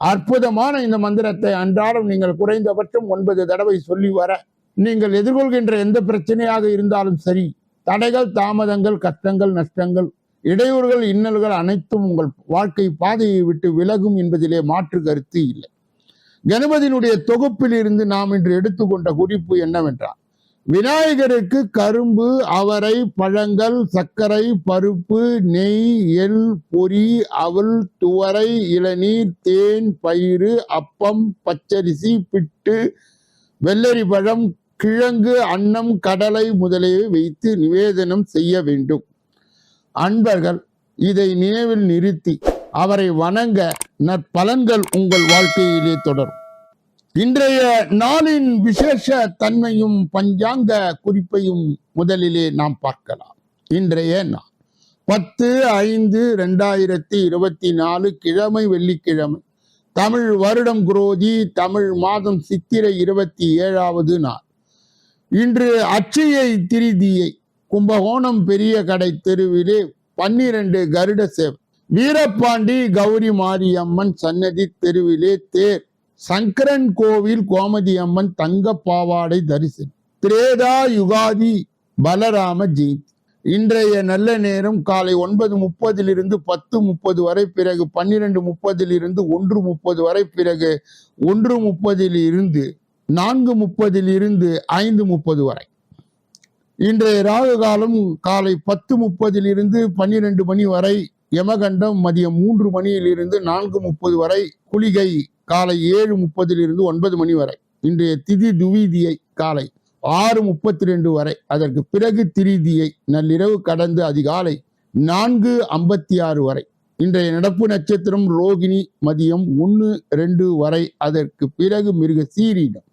அற்புதமான இந்த மந்திரத்தை அன்றாடம் நீங்கள் குறைந்தபட்சம் ஒன்பது தடவை சொல்லி வர நீங்கள் எதிர்கொள்கின்ற எந்த பிரச்சனையாக இருந்தாலும் சரி தடைகள் தாமதங்கள் கஷ்டங்கள் நஷ்டங்கள் இடையூறுகள் இன்னல்கள் அனைத்தும் உங்கள் வாழ்க்கை பாதையை விட்டு விலகும் என்பதிலே மாற்று கருத்து இல்லை. கணபதியினுடைய தொகுப்பில் இருந்து நாம் இன்று எடுத்துக்கொண்ட குறிப்பு என்னவென்றால் விநாயகருக்கு கரும்பு அவரை பழங்கள் சர்க்கரை பருப்பு நெய் எள் பொரி அவல் துவரை இளநீர் தேன் பயிறு அப்பம் பச்சரிசி பிட்டு வெள்ளரி பழம் கிழங்கு அன்னம் கடலை முதலியவை வைத்து நிவேதனம் செய்ய வேண்டும். அன்பர்கள் இதை நினைவில் நிறுத்தி அவரை வணங்க நற்பலன்கள் உங்கள் வாழ்க்கையிலே தொடரும். இன்றைய நாளின் விசேஷ தன்மையும் பஞ்சாங்க குறிப்பையும் முதலிலே நாம் பார்க்கலாம். இன்றைய நாள். பத்து ஐந்து ரெண்டாயிரத்தி இருபத்தி நாலு கிழமை வெள்ளிக்கிழமை. தமிழ் வருடம் குரோதி தமிழ் மாதம் சித்திரை இருபத்தி ஏழாவது நாள். இன்று அச்சையை திருதியை கும்பகோணம் பெரிய கடை தெருவிலே பன்னிரண்டு கருட சேவை. வீரபாண்டி கௌரி மாரியம்மன் சன்னதி தெருவிலே தேர் சங்கரன் கோவில் கோமதி அம்மன் தங்க பாவாடை தரிசனம். திரேதா யுகாதி பலராம ஜெயந்தி இன்றைய நல்ல நேரம் காலை ஒன்பது முப்பதிலிருந்து பத்து முப்பது வரை பிறகு பன்னிரண்டு முப்பதிலிருந்து ஒன்று முப்பது வரை பிறகு ஒன்று முப்பதில் இருந்து நான்கு முப்பதில் இருந்து ஐந்து முப்பது வரை. இன்றைய ராகு காலம் காலை பத்து முப்பதிலிருந்து பன்னிரெண்டு பன்னிரண்டு மணி வரை யமகண்டம் மதியம் மூன்று மணியில் இருந்து நான்கு முப்பது வரை குளிகை காலை ஏழு முப்பதிலிருந்து ஒன்பது மணி வரை. இன்றைய திதி துவிதியை காலை ஆறு முப்பத்தி ரெண்டு வரை. அதற்கு பிறகு திரிதியை நள்ளிரவு கடந்து அதிகாலை நான்கு ஐம்பத்தி ஆறு வரை. இன்றைய நடப்பு நட்சத்திரம் ரோகிணி மதியம் ஒன்று ரெண்டு வரை. அதற்கு பிறகு மிருக சீரிடம்.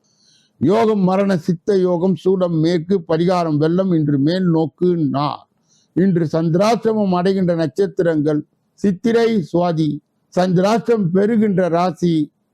யோகம் மரண சித்த யோகம் சூடம் மேற்கு பரிகாரம் வெள்ளம் இன்று மேல் நோக்கு நா. இன்று சந்திராசிரமம் அடைகின்ற நட்சத்திரங்கள் சித்திரை சுவாதி. சந்திராஷ்டிரம் பெறுகின்ற ராசி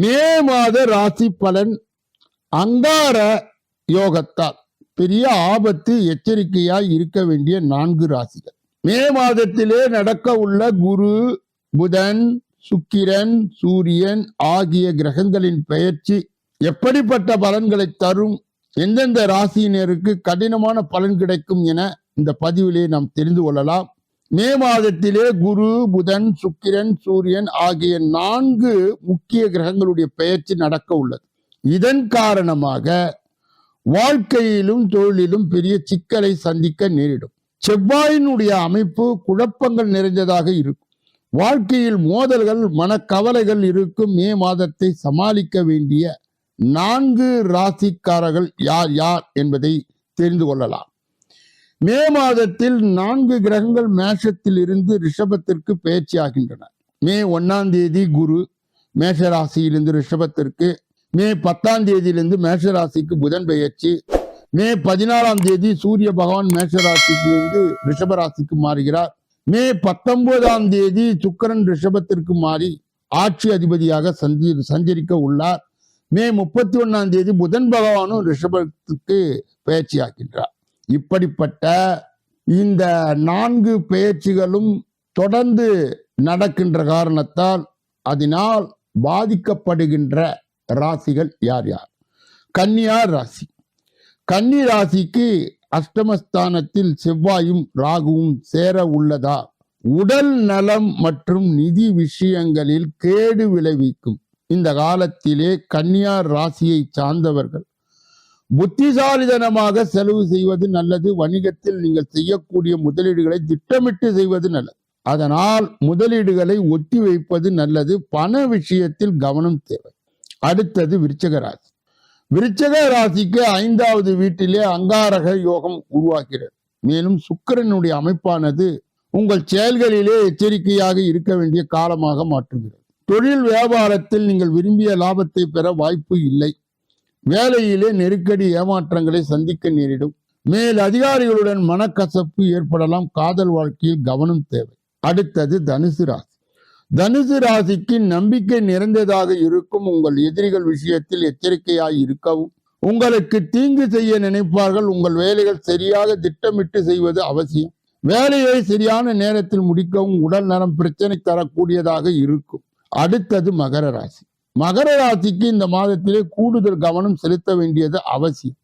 மே மாத ராசி பலன் அங்கார யோகத்தால். பெரிய ஆபத்து எச்சரிக்கையாய் இருக்க வேண்டிய நான்கு ராசிகள். மே மாதத்திலே நடக்க உள்ள குரு புதன் சுக்கிரன் சூரியன் ஆகிய கிரகங்களின் பெயர்ச்சி எப்படிப்பட்ட பலன்களை தரும்? எந்தெந்த ராசியினருக்கு கடினமான பலன் கிடைக்கும் என இந்த பதிவிலே நாம் தெரிந்து கொள்ளலாம். மே மாதத்திலே குரு புதன் சுக்கிரன் சூரியன் ஆகிய நான்கு முக்கிய கிரகங்களுடைய பெயர்ச்சி நடக்க உள்ளது. இதன் காரணமாக வாழ்க்கையிலும் தொழிலிலும் பெரிய சிக்கலை சந்திக்க நேரிடும். செவ்வாயினுடைய அமைப்பு குழப்பங்கள் நிறைந்ததாக இருக்கும். வாழ்க்கையில் மோதல்கள் மனக்கவலைகள் இருக்கும். மே மாதத்தை சமாளிக்க வேண்டிய நான்கு ராசிக்காரர்கள் யார் யார் என்பதை தெரிந்து கொள்ளலாம். மே மாதத்தில் நான்கு கிரகங்கள் மேஷத்தில் இருந்து ரிஷபத்திற்கு பயிற்சி ஆகின்றன. மே ஒன்னாம் தேதி குரு மேஷ ராசியிலிருந்து ரிஷபத்திற்கு மே பத்தாம் தேதியிலிருந்து மேஷ ராசிக்கு புதன் பெயர்ச்சி மே பதினாறாம் தேதி சூரிய பகவான் மேஷ ராசிக்கு இருந்து ரிஷப ராசிக்கு மாறுகிறார். மே பத்தொன்பதாம் தேதி சுக்கரன் ரிஷபத்திற்கு மாறி ஆட்சி அதிபதியாக சந்தி சஞ்சரிக்க உள்ளார். மே முப்பத்தி ஒன்னாம் தேதி புதன் பகவானும் ரிஷபத்துக்கு பயிற்சியாக்கின்றார் இப்படிப்பட்ட இந்த நான்கு பெயர்ச்சிகளும் தொடர்ந்து நடக்கின்ற காரணத்தால் அதனால் பாதிக்கப்படுகின்ற ராசிகள் யார் யார்? கன்னியா ராசி. கன்னி ராசிக்கு அஷ்டமஸ்தானத்தில் செவ்வாயும் ராகுவும் சேர உள்ளதா? உடல் நலம் மற்றும் நிதி விஷயங்களில் கேடு விளைவிக்கும். இந்த காலத்திலே கன்னியார் ராசியை சார்ந்தவர்கள் புத்திசாலிதனமாக செலவு செய்வது நல்லது. வணிகத்தில் நீங்கள் செய்யக்கூடிய முதலீடுகளை திட்டமிட்டு செய்வது நல்லது. அதனால் முதலீடுகளை ஒத்தி வைப்பது நல்லது. பண விஷயத்தில் கவனம் தேவை. அடுத்தது விருச்சக ராசி. விருச்சக ராசிக்கு ஐந்தாவது வீட்டிலே அங்காரக யோகம் உருவாகிறது. மேலும் சுக்கிரனுடைய அமைப்பானது உங்கள் செயல்களிலே எச்சரிக்கையாக இருக்க வேண்டிய காலமாக மாற்றுகிறது. தொழில் வியாபாரத்தில் நீங்கள் விரும்பிய லாபத்தை பெற வாய்ப்பு இல்லை. வேலையிலே நெருக்கடி ஏமாற்றங்களை சந்திக்க நேரிடும். மேல் அதிகாரிகளுடன் மனக்கசப்பு ஏற்படலாம். காதல் வாழ்க்கையில் கவனம் தேவை. அடுத்தது தனுசு ராசி. தனுசு ராசிக்கு நம்பிக்கை நிறைந்ததாக இருக்கும். உங்கள் எதிரிகள் விஷயத்தில் எச்சரிக்கையாய் இருக்கவும் உங்களுக்கு தீங்கு செய்ய நினைப்பார்கள். உங்கள் வேலைகள் சரியாக திட்டமிட்டு செய்வது அவசியம். வேலையை சரியான நேரத்தில் முடிக்கவும் உடல் நலம் பிரச்சனை தரக்கூடியதாக இருக்கும். அடுத்தது மகர ராசி. மகர ராசிக்கு இந்த மாதத்திலே கூடுதல் கவனம் செலுத்த வேண்டியது அவசியம்.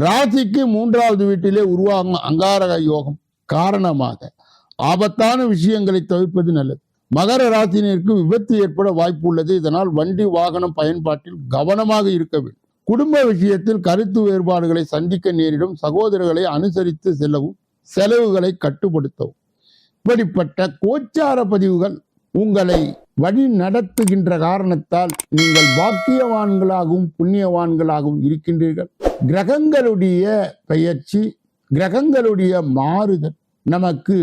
ராசிக்கு மூன்றாவது வீட்டிலே உருவாகும் அங்காரக யோகம் காரணமாக ஆபத்தான விஷயங்களை தவிர்ப்பது நல்லது. மகர ராசினருக்கு விபத்து ஏற்பட வாய்ப்பு உள்ளது. இதனால் வண்டி வாகனம் பயன்பாட்டில் கவனமாக இருக்க வேண்டும். குடும்ப விஷயத்தில் கருத்து வேறுபாடுகளை சந்திக்க நேரிடும். சகோதரர்களை அனுசரித்து செல்லவும் செலவுகளை கட்டுப்படுத்தவும். இப்படிப்பட்ட கோச்சார பதிவுகள் உங்களை வழி நடத்துகின்ற காரணத்தால் நீங்கள் பாக்கியவான்களாகவும் புண்ணியவான்களாகவும் இருக்கின்றீர்கள். கிரகங்களுடைய பயிற்சி கிரகங்களுடைய மாறுதல் நமக்கு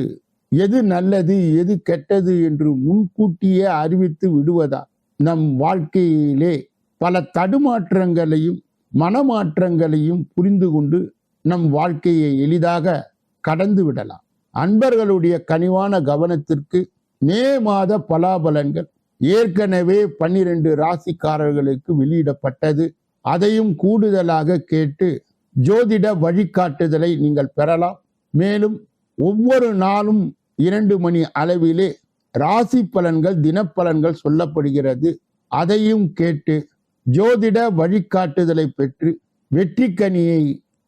எது நல்லது எது கெட்டது என்று முன்கூட்டியே அறிவித்து விடுவதா நம் வாழ்க்கையிலே பல தடுமாற்றங்களையும் மனமாற்றங்களையும் புரிந்து கொண்டு நம் வாழ்க்கையை எளிதாக கடந்து விடலாம். அன்பர்களுடைய கனிவான கவனத்திற்கு மே மாத பலாபலன்கள் ஏற்கனவே பன்னிரண்டு ராசிக்காரர்களுக்கு வெளியிடப்பட்டது. அதையும் கூடுதலாக கேட்டு ஜோதிட வழிகாட்டுதலை நீங்கள் பெறலாம். மேலும் ஒவ்வொரு நாளும் இரண்டு மணி அளவிலே ராசி பலன்கள் தினப்பலன்கள் சொல்லப்படுகிறது. அதையும் கேட்டு ஜோதிட வழிகாட்டுதலை பெற்று வெற்றிக்கனியை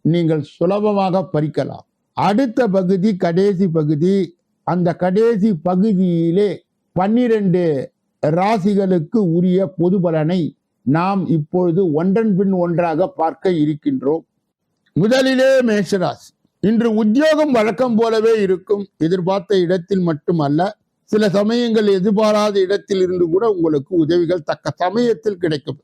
நீங்கள் சுலபமாக பறிக்கலாம். அடுத்த பகுதி கடைசி பகுதி அந்த கடைசி பகுதியிலே பன்னிரண்டு ராசிகளுக்கு உரிய பொது பலனை நாம் இப்பொழுது ஒன்றன் பின் ஒன்றாக பார்க்க இருக்கின்றோம். முதலிலே மேஷராசி. இன்று உத்தியோகம் வழக்கம் போலவே இருக்கும். எதிர்பார்த்த இடத்தில் மட்டுமல்ல சில சமயங்கள் எதிர்பாராத இடத்தில் இருந்து கூட உங்களுக்கு உதவிகள் தக்க சமயத்தில் கிடைக்கும்.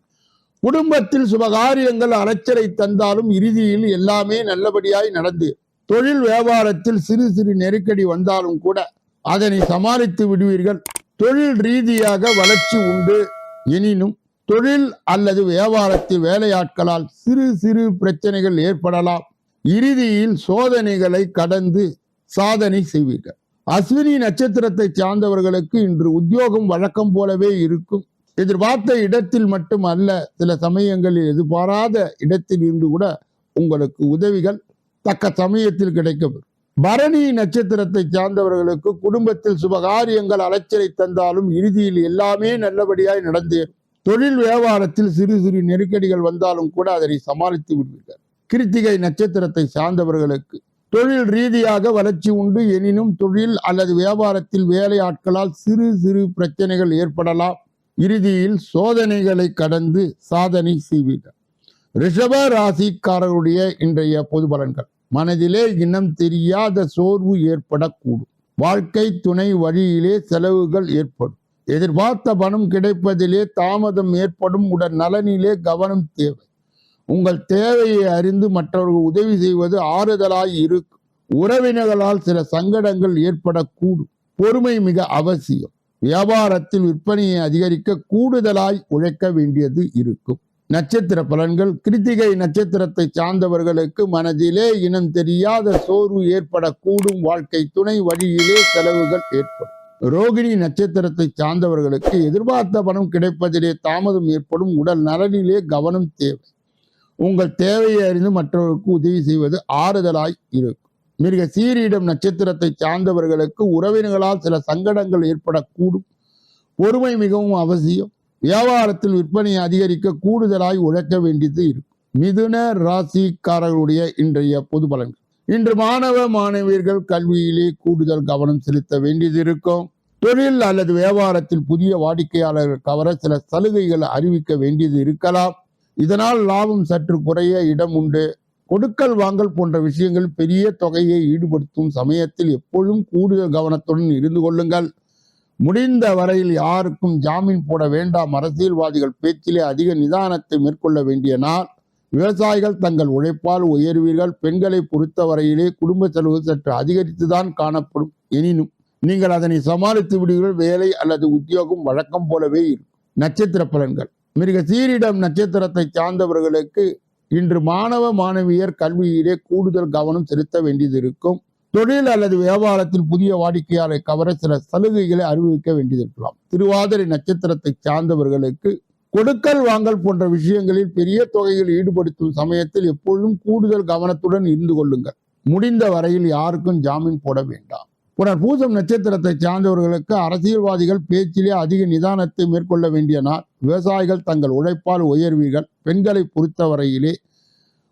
குடும்பத்தில் சுபகாரியங்கள் அலைச்சலை தந்தாலும் இறுதியில் எல்லாமே நல்லபடியாய் நடந்து தொழில் வியாபாரத்தில் சிறு சிறு நெருக்கடி வந்தாலும் கூட அதனை சமாளித்து விடுவீர்கள். தொழில் ரீதியாக வளர்ச்சி உண்டு. எனினும் தொழில் அல்லது வியாபாரத்தில் வேலையாட்களால் சிறு சிறு பிரச்சனைகள் ஏற்படலாம். இறுதியில் சோதனைகளை கடந்து சாதனை செய்வீர்கள். அஸ்வினி நட்சத்திரத்தை சார்ந்தவர்களுக்கு இன்று உத்தியோகம் வழக்கம் போலவே இருக்கும். எதிர்பார்த்த இடத்தில் மட்டும் அல்ல சில சமயங்களில் எதிர்பாராத இடத்தில் இருந்து கூட உங்களுக்கு உதவிகள் தக்க சமயத்தில் கிடைக்கும். பரணி நட்சத்திரத்தை சார்ந்தவர்களுக்கு குடும்பத்தில் சுபகாரியங்கள் அலைச்சலை தந்தாலும் இறுதியில் எல்லாமே நல்லபடியாய் நடந்தேன் தொழில் வியாபாரத்தில் சிறு சிறு நெருக்கடிகள் வந்தாலும் கூட அதனை சமாளித்து விடுவீர்கள் கிருத்திகை நட்சத்திரத்தை சார்ந்தவர்களுக்கு தொழில் ரீதியாக வளர்ச்சி உண்டு. எனினும் தொழில் அல்லது வியாபாரத்தில் வேலையாட்களால் சிறு சிறு பிரச்சனைகள் ஏற்படலாம். இறுதியில் சோதனைகளை கடந்து சாதனை செய்வீர்கள். ரிஷப ராசிக்காரருடைய இன்றைய பொது பலன்கள். மனதிலே இனம் தெரியாத சோர்வு ஏற்படக்கூடும். வாழ்க்கை துணை வழியிலே செலவுகள் ஏற்படும். எதிர்பார்த்த பணம் கிடைப்பதிலே தாமதம் ஏற்படும். உடல் நலனிலே கவனம் தேவை. உங்கள் தேவையை அறிந்து மற்றவர்கள் உதவி செய்வது ஆறுதலாய் இருக்கும். உறவினர்களால் சில சங்கடங்கள் ஏற்படக்கூடும். பொறுமை மிக அவசியம். வியாபாரத்தில் விற்பனையை அதிகரிக்க கூடுதலாய் உழைக்க வேண்டியது இருக்கும். நட்சத்திர பலன்கள். கிருத்திகை நட்சத்திரத்தை சார்ந்தவர்களுக்கு மனதிலே இனம் தெரியாத சோர்வு ஏற்படக்கூடும். வாழ்க்கை துணை வழியிலே செலவுகள் ஏற்படும். ரோகிணி நட்சத்திரத்தை சார்ந்தவர்களுக்கு எதிர்பார்த்த பணம் கிடைப்பதிலே தாமதம் ஏற்படும். உடல் நலனிலே கவனம் தேவை. உங்கள் தேவையை அறிந்து மற்றவர்களுக்கு உதவி செய்வது ஆறுதலாய் இருக்கும். மிருக சீரியிடம் நட்சத்திரத்தை சார்ந்தவர்களுக்கு உறவினர்களால் சில சங்கடங்கள் ஏற்படக்கூடும். பொறுமை மிகவும் அவசியம். வியாபாரத்தில் விற்பனையை அதிகரிக்க கூடுதலாய் உழைக்க வேண்டியது இருக்கும். மிதுன ராசிக்காரர்களுடைய இன்றைய பொது பலன்கள். இன்று மாணவ மாணவியர்கள் கல்வியிலே கூடுதல் கவனம் செலுத்த வேண்டியது இருக்கும். தொழில் அல்லது வியாபாரத்தில் புதிய வாடிக்கையாளர்கள் கவர சில சலுகைகள் அறிவிக்க வேண்டியது இருக்கலாம். இதனால் லாபம் சற்று குறைய இடம் உண்டு. கொடுக்கல் வாங்கல் போன்ற விஷயங்கள் பெரிய தொகையை ஈடுபடுத்தும் சமயத்தில் எப்பொழுதும் கூடுதல் கவனத்துடன் இருந்து கொள்ளுங்கள். முடிந்த வரையில் யாருக்கும் ஜாமீன் போட வேண்டாம். அரசியல்வாதிகள் பேச்சிலே அதிக நிதானத்தை மேற்கொள்ள வேண்டிய நாள். விவசாயிகள் தங்கள் உழைப்பால் உயர்வீர்கள். பெண்களை பொறுத்தவரையிலே குடும்ப செலவு சற்று அதிகரித்துதான் காணப்படும். எனினும் நீங்கள் அதனை சமாளித்து விடுவீர்கள். வேலை அல்லது உத்தியோகம் வழக்கம் போலவே இருக்கும். நட்சத்திர பலன்கள். மிருக சீரிடம் நட்சத்திரத்தை சார்ந்தவர்களுக்கு இன்று மாணவ மாணவியர் கல்வியிலே கூடுதல் கவனம் செலுத்த வேண்டியது இருக்கும். தொழில் அல்லது வியாபாரத்தில் புதிய வாடிக்கையாளரை கவர சில சலுகைகளை அறிவிக்க வேண்டியிருக்கலாம். திருவாதிரை நட்சத்திரத்தை சார்ந்தவர்களுக்கு கொடுக்கல் வாங்கல் போன்ற விஷயங்களில் பெரிய தொகையில் ஈடுபடுத்தும் சமயத்தில் எப்பொழுதும் கூடுதல் கவனத்துடன் இருந்து கொள்ளுங்கள். முடிந்த வரையில் யாருக்கும் ஜாமீன் போட வேண்டாம். புனர் பூசம் நட்சத்திரத்தை சார்ந்தவர்களுக்கு அரசியல்வாதிகள் பேச்சிலே அதிக நிதானத்தை மேற்கொள்ள வேண்டிய நாள் விவசாயிகள் தங்கள் உழைப்பால் உயர்வீர்கள். பெண்களை பொறுத்தவரையிலே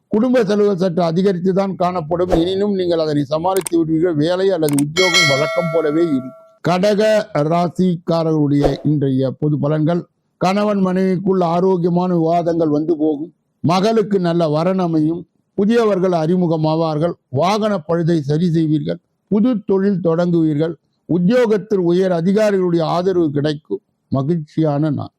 குடும்ப செலவுகள் சற்று அதிகரித்து தான் காணப்படும். எனினும் நீங்கள் அதனை சமாளித்து விடுவீர்கள். வேலை அல்லது உத்தியோகம் வழக்கம் போலவே இருக்கும். கடக ராசிக்காரர்களுடைய இன்றைய பொது பலன்கள். கணவன் மனைவிக்குள் ஆரோக்கியமான விவாதங்கள் வந்து போகும். மகளுக்கு நல்ல வரன் அமையும். புதியவர்கள் அறிமுகமாவார்கள். வாகன பழுதை சரி செய்வீர்கள். புது தொழில் தொடங்குவீர்கள். உத்தியோகத்தில் உயர் அதிகாரிகளுடைய ஆதரவு கிடைக்கும். மகிழ்ச்சியான நான்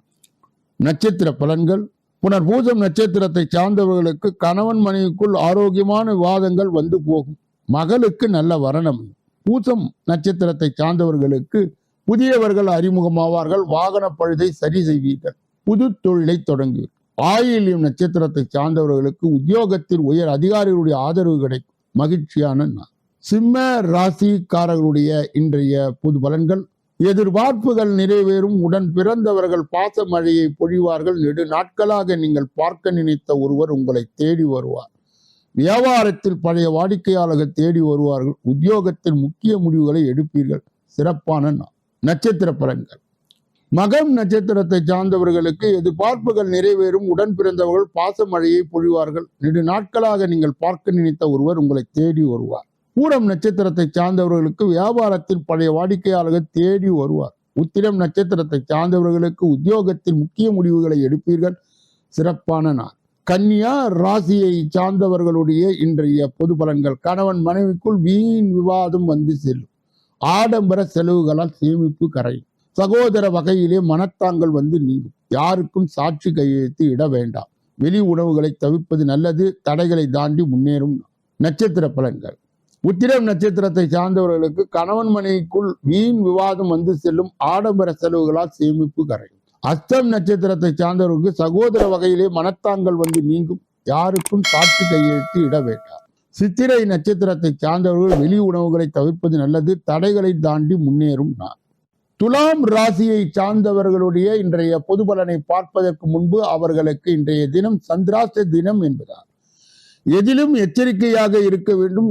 நட்சத்திர பலன்கள். புனர்பூசம் நட்சத்திரத்தை சார்ந்தவர்களுக்கு கணவன் மனைவிக்குள் ஆரோக்கியமான விவாதங்கள் வந்து போகும். மகளுக்கு நல்ல வரணம். பூசம் நட்சத்திரத்தை சார்ந்தவர்களுக்கு புதியவர்கள் அறிமுகமாவார்கள். வாகன பழுதை சரி செய்வீர்கள். புது தொழிலை தொடங்குவீர்கள். ஆயில்யம் நட்சத்திரத்தை சார்ந்தவர்களுக்கு உத்தியோகத்தில் உயர் அதிகாரிகளுடைய ஆதரவு கிடைக்கும். மகிழ்ச்சியான நாள். சிம்ம ராசிக்காரர்களுடைய இன்றைய பொது பலன்கள் எதிர்பார்ப்புகள் நிறைவேறும். உடன் பிறந்தவர்கள் பாச மழையை பொழிவார்கள். நெடு நாட்களாக நீங்கள் பார்க்க நினைத்த ஒருவர் உங்களை தேடி வருவார். வியாபாரத்தில் பழைய வாடிக்கையாளர்கள் தேடி வருவார்கள். உத்தியோகத்தில் முக்கிய முடிவுகளை எடுப்பீர்கள். சிறப்பான நட்சத்திர பலன்கள். மகம் நட்சத்திரத்தை சார்ந்தவர்களுக்கு எதிர்பார்ப்புகள் நிறைவேறும். உடன் பிறந்தவர்கள் பாச மழையை பொழிவார்கள். நெடு நாட்களாக நீங்கள் பார்க்க நினைத்த ஒருவர் உங்களை தேடி வருவார். பூரம் நட்சத்திரத்தை சார்ந்தவர்களுக்கு வியாபாரத்தில் பழைய வாடிக்கையாளர்கள் தேடி வருவார். உத்திரம் நட்சத்திரத்தை சார்ந்தவர்களுக்கு உத்தியோகத்தில் முக்கிய முடிவுகளை எடுப்பீர்கள். சிறப்பான நாள். கன்னியா ராசியை சார்ந்தவர்களுடைய இன்றைய பொது பலன்கள். கணவன் மனைவிக்குள் வீண் விவாதம் வந்து செல்லும். ஆடம்பர செலவுகளால் சேமிப்பு கரையும். சகோதர வகையிலே மனத்தாங்கள் வந்து நீங்கும். யாருக்கும் சாட்சி கையெழுத்து இட வேண்டாம். வெளி உணவுகளை தவிர்ப்பது நல்லது. தடைகளை தாண்டி முன்னேறும். நட்சத்திர பலன்கள். உத்திரம் நட்சத்திரத்தை சார்ந்தவர்களுக்கு கணவன் மனைவிக்குள் வீண் விவாதம் வந்து செல்லும் ஆடம்பர செலவுகளால் சேமிப்பு கரையும் அஸ்தம் நட்சத்திரத்தை சார்ந்தவர்களுக்கு சகோதர வகையிலே மனத்தாங்கள் வந்து நீங்கும். யாருக்கும் சாட்சி கையெழுத்து இட வேண்டாம். சித்திரை நட்சத்திரத்தை சார்ந்தவர்கள் வெளி உணவுகளை தவிர்ப்பது நல்லது. தடைகளை தாண்டி முன்னேறும் நான். துலாம் ராசியை சார்ந்தவர்களுடைய இன்றைய பொது பலனை பார்ப்பதற்கு முன்பு அவர்களுக்கு இன்றைய தினம் சந்திராச தினம் என்பதால் எதிலும் எச்சரிக்கையாக இருக்க வேண்டும்.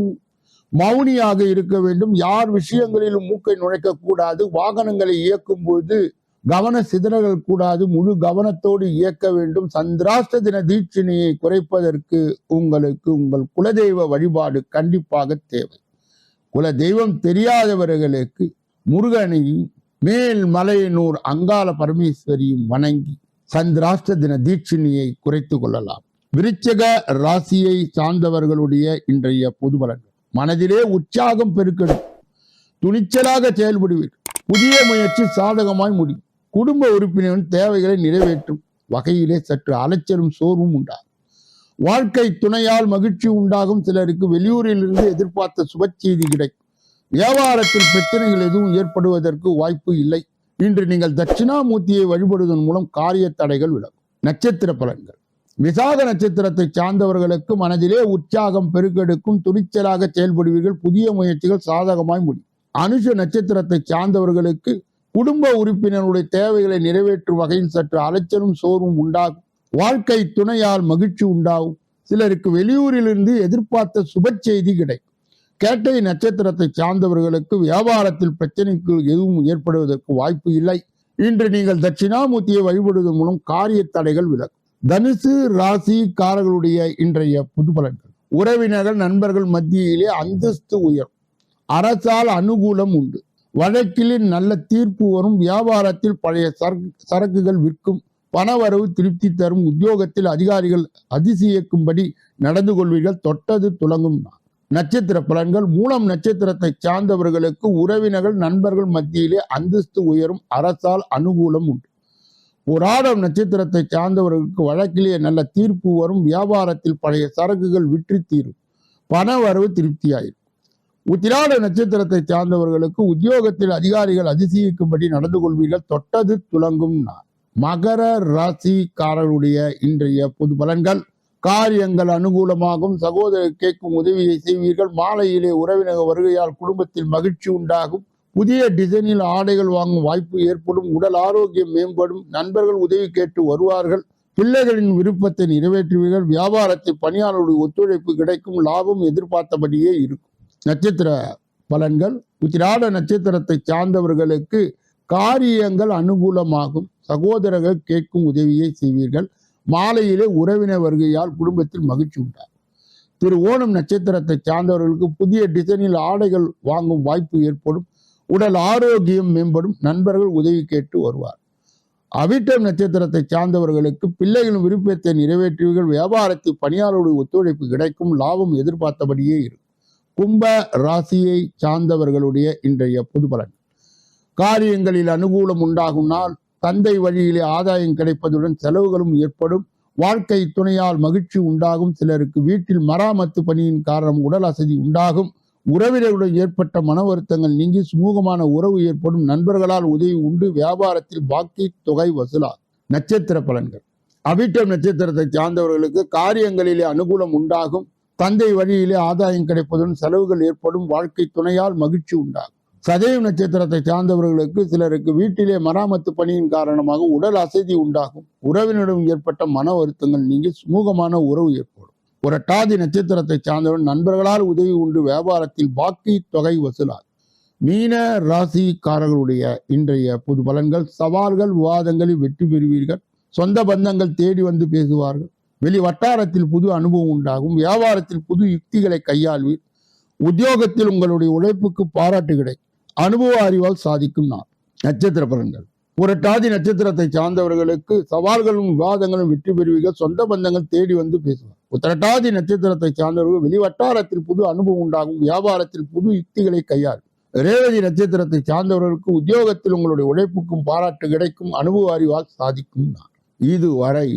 மௌனியாக இருக்க வேண்டும். யார் விஷயங்களிலும் மூக்கை நுழைக்க கூடாது வாகனங்களை இயக்கும் போது கவன சிதறல் கூடாது. முழு கவனத்தோடு இயக்க வேண்டும். சந்திராஷ்ட தின தீட்சணையை குறைப்பதற்கு உங்களுக்கு உங்கள் குலதெய்வ வழிபாடு கண்டிப்பாக தேவை. குல தெய்வம் தெரியாதவர்களுக்கு முருகனையும் மேல் மலையனூர் அங்காள பரமேஸ்வரியும் வணங்கி சந்திராஷ்ட தின தீட்சணியை குறைத்து கொள்ளலாம். விருச்சக ராசியை சார்ந்தவர்களுடைய இன்றைய பொது பலன்கள். மனதிலே உற்சாகம் பெருக்கெடும். துணிச்சலாக செயல்படுவீர். புதிய முயற்சி சாதகமாய் முடியும். குடும்ப உறுப்பினரின் தேவைகளை நிறைவேற்றும் வகையிலே சற்று அலைச்சலும் சோர்வும் உண்டாகும். வாழ்க்கை துணையால் மகிழ்ச்சி உண்டாகும் சிலருக்கு வெளியூரில் இருந்து எதிர்பார்த்த சுப செய்தி கிடைக்கும். வியாபாரத்தில் பிரச்சனைகள் எதுவும் ஏற்படுவதற்கு வாய்ப்பு இல்லை. இன்று நீங்கள் தட்சிணாமூர்த்தியை வழிபடுவதன் மூலம் காரிய தடைகள் விலகும். நட்சத்திர பலன்கள். விசாக நட்சத்திரத்தை சார்ந்தவர்களுக்கு மனதிலே உற்சாகம் பெருக்கெடுக்கும் துணிச்சலாக செயல்படுவீர்கள். புதிய முயற்சிகள் சாதகமாய் முடியும். அனுஷ நட்சத்திரத்தை சார்ந்தவர்களுக்கு குடும்ப உறுப்பினருடைய தேவைகளை நிறைவேற்றும் வகையில் சற்று அலைச்சலும் சோர்வும் உண்டாகும். வாழ்க்கை துணையால் மகிழ்ச்சி உண்டாகும். சிலருக்கு வெளியூரிலிருந்து எதிர்பார்த்த சுப செய்தி கிடைக்கும். கேட்டை நட்சத்திரத்தை சார்ந்தவர்களுக்கு வியாபாரத்தில் பிரச்சனைகள் எதுவும் ஏற்படுவதற்கு வாய்ப்பு இல்லை. இன்று நீங்கள் தட்சிணாமூர்த்தியை வழிபடுவதன் மூலம் காரிய தடைகள் விலகும். தனுசு ராசிக்காரர்களுடைய இன்றைய புது பலன்கள். உறவினர்கள் நண்பர்கள் மத்தியிலே அந்தஸ்து உயரும். அரசால் அனுகூலம் உண்டு. வழக்கில் நல்ல தீர்ப்பு வரும். வியாபாரத்தில் பழைய சரக்கு சரக்குகள் விற்கும். பணவரவு திருப்தி தரும். உத்தியோகத்தில் அதிகாரிகள் அதிசயிக்கும்படி நடந்து கொள்வீர்கள். தொட்டது துலங்கும் நட்சத்திர பலன்கள். மூலம் நட்சத்திரத்தை சார்ந்தவர்களுக்கு உறவினர்கள் நண்பர்கள் மத்தியிலே அந்தஸ்து உயரும். அரசால் அனுகூலம் உண்டு. புராடம் நட்சத்திரத்தை சார்ந்தவர்களுக்கு வழக்கிலேயே நல்ல தீர்ப்பு வரும். வியாபாரத்தில் பழைய சரக்குகள் விற்று தீரும். பண வரவு திருப்தியாயிரும். உத்திராட நட்சத்திரத்தை சார்ந்தவர்களுக்கு உத்தியோகத்தில் அதிகாரிகள் அதிசயிக்கும்படி நடந்து கொள்வீர்கள். தொட்டது துலங்கும் மகர ராசிக்காரருடைய இன்றைய பொது பலன்கள். காரியங்கள் அனுகூலமாகும். சகோதரர் கேட்கும் உதவியை செய்வீர்கள். மாலையிலே உறவினர் வருகையால் குடும்பத்தில் மகிழ்ச்சி உண்டாகும். புதிய டிசைனில் ஆடைகள் வாங்கும் வாய்ப்பு ஏற்படும் உடல் ஆரோக்கியம் மேம்படும் நண்பர்கள் உதவி கேட்டு வருவார்கள். பிள்ளைகளின் விருப்பத்தை நிறைவேற்றுவீர்கள் வியாபாரத்தில் பணியாளர்களுடைய ஒத்துழைப்பு கிடைக்கும் லாபம் எதிர்பார்த்தபடியே இருக்கும். நட்சத்திர பலன்கள் உத்திராட நட்சத்திரத்தை சார்ந்தவர்களுக்கு காரியங்கள் அனுகூலமாகும். சகோதரர்கள் கேட்கும் உதவியை செய்வீர்கள். மாலையிலே உறவினர் வருகையால் குடும்பத்தில் மகிழ்ச்சி உண்டாகும். திரு ஓணம் நட்சத்திரத்தை சார்ந்தவர்களுக்கு புதிய டிசைனில் ஆடைகள் வாங்கும் வாய்ப்பு ஏற்படும். உடல் ஆரோக்கியம் மேம்படும் நண்பர்கள் உதவி கேட்டு வருவார். அவிட்டம் நட்சத்திரத்தை சார்ந்தவர்களுக்கு பிள்ளைகளின் விருப்பத்தை நிறைவேற்றுவீர்கள். வியாபாரத்தில் பணியாளருடைய ஒத்துழைப்பு கிடைக்கும். லாபம் எதிர்பார்த்தபடியே இருக்கும் கும்ப ராசியை சார்ந்தவர்களுடைய இன்றைய பொது பலன். காரியங்களில் அனுகூலம் உண்டாகும் நாள். தந்தை வழியிலே ஆதாயம் கிடைப்பதுடன் செலவுகளும் ஏற்படும். வாழ்க்கை துணையால் மகிழ்ச்சி உண்டாகும். சிலருக்கு வீட்டில் மராமத்து பணியின் காரணம் உடல் அசதி உண்டாகும். உறவினர்களுடன் ஏற்பட்ட மன வருத்தங்கள் நீங்கி சுமூகமான உறவு ஏற்படும் நண்பர்களால் உதவி உண்டு. வியாபாரத்தில் பாக்கி தொகை வசூலா. நட்சத்திர பலன்கள். அபிட்டம் நட்சத்திரத்தை சார்ந்தவர்களுக்கு காரியங்களிலே அனுகூலம் உண்டாகும். தந்தை வழியிலே ஆதாயம் கிடைப்பதுடன் செலவுகள் ஏற்படும். வாழ்க்கை துணையால் மகிழ்ச்சி உண்டாகும். சதயம் நட்சத்திரத்தை சார்ந்தவர்களுக்கு சிலருக்கு வீட்டிலே மராமத்து பணியின் காரணமாக உடல் அசதி உண்டாகும். உறவினரிடம் ஏற்பட்ட மன வருத்தங்கள் நீங்கி சுமூகமான உறவு ஏற்படும். புரட்டாதி நட்சத்திரத்தை சார்ந்தவன் நண்பர்களால் உதவி உண்டு. வியாபாரத்தில் பாக்கி தொகை வசூலாகும் மீன ராசிக்காரர்களுடைய இன்றைய புது பலன்கள் சவால்கள் விவாதங்களில் வெற்றி பெறுவீர்கள். சொந்த பந்தங்கள் தேடி வந்து பேசுவார்கள். வெளி வட்டாரத்தில் புது அனுபவம் உண்டாகும். வியாபாரத்தில் புது யுக்திகளை கையாள்வீர். உத்தியோகத்தில் உங்களுடைய உழைப்புக்கு பாராட்டு கிடைக்கும் அனுபவ அறிவால் சாதிக்கும் நான் நட்சத்திர பலன்கள். புரட்டாதி நட்சத்திரத்தை சார்ந்தவர்களுக்கு சவால்களும் விவாதங்களும் வெற்றி பெறுவீர்கள். சொந்த பந்தங்கள் தேடி வந்து பேசுவார். உத்திரட்டாதி நட்சத்திரத்தை சார்ந்தவர்கள் வெளிவட்டாரத்தில் புது அனுபவம் உண்டாகும். வியாபாரத்தில் புது யுக்திகளை கையாள். ரேவதி நட்சத்திரத்தை சார்ந்தவர்களுக்கு உத்தியோகத்தில் உங்களுடைய உழைப்புக்கும் பாராட்டு கிடைக்கும். அனுபவ அறிவால் சாதிக்கும் இதுவரை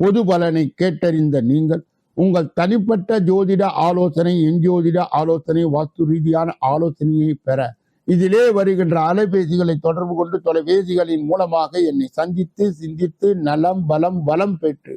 பொது பலனை கேட்டறிந்த நீங்கள் உங்கள் தனிப்பட்ட ஜோதிட ஆலோசனை எஞ்சோதிட ஆலோசனை வாஸ்து ரீதியான ஆலோசனையை பெற இதிலே வருகின்ற அலைபேசிகளை தொடர்பு கொண்டு தொலைபேசிகளின் மூலமாக என்னை சந்தித்து சிந்தித்து நலம் பலம் வளம் பெற்று